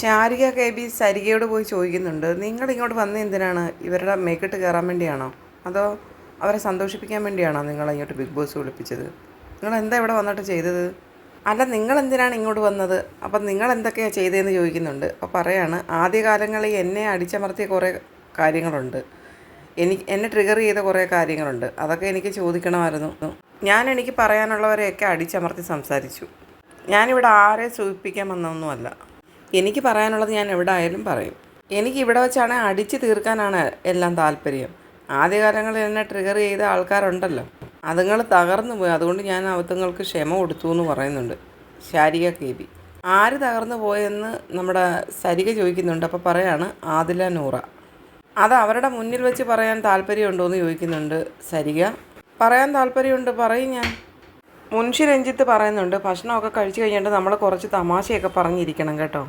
Sarika K B സരികയോട് പോയി ചോദിക്കുന്നുണ്ട്. നിങ്ങൾ ഇങ്ങോട്ട് വന്ന എന്തിനാണ്? ഇവരുടെ മേക്കിട്ട് കയറാൻ വേണ്ടിയാണോ? അതോ അവരെ സന്തോഷിപ്പിക്കാൻ വേണ്ടിയാണോ നിങ്ങൾ ഇങ്ങോട്ട് ബിഗ് ബോസ് വിളിപ്പിച്ചത്? നിങ്ങൾ എന്താ ഇവിടെ വന്നിട്ട് ചെയ്തത്? അല്ല നിങ്ങൾ എന്തിനാണ് ഇങ്ങോട്ട് വന്നത്? അപ്പം നിങ്ങൾ എന്തൊക്കെയാണ് ചെയ്തതെന്ന് ചോദിക്കുന്നുണ്ട്. അപ്പോൾ പറയാണ് ആദ്യകാലങ്ങളിൽ എന്നെ അടിച്ചമർത്തിയ കുറേ കാര്യങ്ങളുണ്ട്. എനിക്ക് എന്നെ ട്രിഗർ ചെയ്ത കുറേ കാര്യങ്ങളുണ്ട്. അതൊക്കെ എനിക്ക് ചോദിക്കണമായിരുന്നു. ഞാൻ എനിക്ക് പറയാനുള്ളവരെയൊക്കെ അടിച്ചമർത്തി സംസാരിച്ചു. ഞാനിവിടെ ആരെ സൂചിപ്പിക്കാൻ വന്നതൊന്നുമല്ല. എനിക്ക് പറയാനുള്ളത് ഞാൻ എവിടെ ആയാലും പറയും. എനിക്ക് ഇവിടെ വെച്ചാണ് അടിച്ചു തീർക്കാനാണ് എല്ലാം താല്പര്യം. ആദ്യകാലങ്ങളിൽ എന്നെ ട്രിഗർ ചെയ്ത ആൾക്കാരുണ്ടല്ലോ. അതുങ്ങൾ തകർന്നു പോയി. അതുകൊണ്ട് ഞാൻ അവത്തങ്ങൾക്ക് ക്ഷമ കൊടുത്തു എന്ന് പറയുന്നുണ്ട്. ശാരിക കെ ബി ആര് തകർന്നു പോയെന്ന് നമ്മുടെ സരിക ചോദിക്കുന്നുണ്ട്. അപ്പോൾ പറയാണ് ആദില നൂറ. അത് അവരുടെ മുന്നിൽ വെച്ച് പറയാൻ താല്പര്യമുണ്ടോ എന്ന് ചോദിക്കുന്നുണ്ട് സരിക. പറയാൻ താല്പര്യമുണ്ട്. പറയും ഞാൻ. മുൻഷി രഞ്ജിത്ത് പറയുന്നുണ്ട് ഭക്ഷണമൊക്കെ കഴിച്ചു കഴിഞ്ഞിട്ട് നമ്മൾ കുറച്ച് തമാശയൊക്കെ പറഞ്ഞിരിക്കണം കേട്ടോ.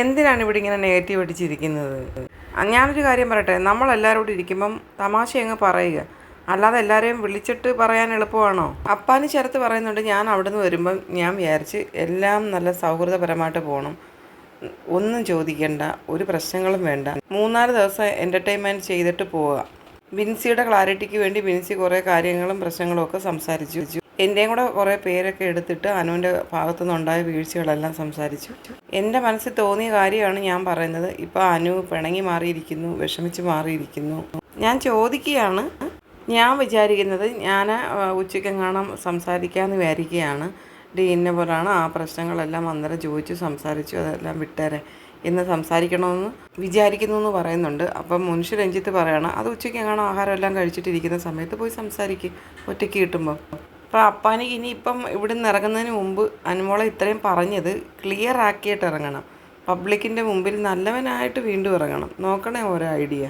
എന്തിനാണ് ഇവിടെ ഇങ്ങനെ നെഗറ്റീവ് അടിച്ചിരിക്കുന്നത്? ഞാനൊരു കാര്യം പറയട്ടെ നമ്മളെല്ലാവരും കൂടി ഇരിക്കുമ്പം തമാശ അങ്ങ് പറയുക. അല്ലാതെ എല്ലാവരെയും വിളിച്ചിട്ട് പറയാൻ എളുപ്പമാണോ? അപ്പാന് ചേർത്ത് പറയുന്നുണ്ട് ഞാൻ അവിടെ നിന്ന് വരുമ്പം ഞാൻ വിചാരിച്ച് എല്ലാം നല്ല സൗഹൃദപരമായിട്ട് പോകണം ഒന്നും ചോദിക്കേണ്ട ഒരു പ്രശ്നങ്ങളും വേണ്ട. മൂന്നാൽ ദിവസം എന്റർടൈൻമെന്റ് ചെയ്തിട്ട് പോവുക. ബിൻസിയുടെ ക്ലാരിറ്റിക്ക് വേണ്ടി ബിൻസി കുറേ കാര്യങ്ങളും പ്രശ്നങ്ങളും ഒക്കെ സംസാരിച്ചു. എന്റെയും കൂടെ കുറേ പേരൊക്കെ എടുത്തിട്ട് അനുവിന്റെ ഭാഗത്തു നിന്നുണ്ടായ വീഴ്ചകളെല്ലാം സംസാരിച്ചു. എന്റെ മനസ്സിൽ തോന്നിയ കാര്യമാണ് ഞാൻ പറയുന്നത്. ഇപ്പോൾ അനു പിണങ്ങി മാറിയിരിക്കുന്നു വിഷമിച്ച് മാറിയിരിക്കുന്നു. ഞാൻ ചോദിക്കുകയാണ് ഞാൻ വിചാരിക്കുന്നത് ഞാൻ ഉച്ചയ്ക്കെങ്ങാണം സംസാരിക്കാമെന്ന് വിചാരിക്കുകയാണ്. ഡി ഇന്ന പോലാണ് ആ പ്രശ്നങ്ങളെല്ലാം അന്നേരം ചോദിച്ചു സംസാരിച്ചു അതെല്ലാം വിട്ടേരെ എന്ന് സംസാരിക്കണമെന്ന് വിചാരിക്കുന്നു എന്ന് പറയുന്നുണ്ട്. അപ്പം മുൻഷി രഞ്ജിത്ത് പറയണം അത് ഉച്ചയ്ക്ക് എങ്ങാണോ ആഹാരമെല്ലാം കഴിച്ചിട്ടിരിക്കുന്ന സമയത്ത് പോയി സംസാരിക്കും ഒറ്റയ്ക്ക് കിട്ടുമ്പോൾ അപ്പോൾ അപ്പാനിക്ക് ഇനിയിപ്പം ഇവിടെ നിന്ന് ഇറങ്ങുന്നതിന് മുമ്പ് അനുമോളെ ഇത്രയും പറഞ്ഞത് ക്ലിയർ ആക്കിയിട്ട് ഇറങ്ങണം. പബ്ലിക്കിന്റെ മുമ്പിൽ നല്ലവനായിട്ട് വീണ്ടും ഇറങ്ങണം. നോക്കണേ ഓരോ ഐഡിയ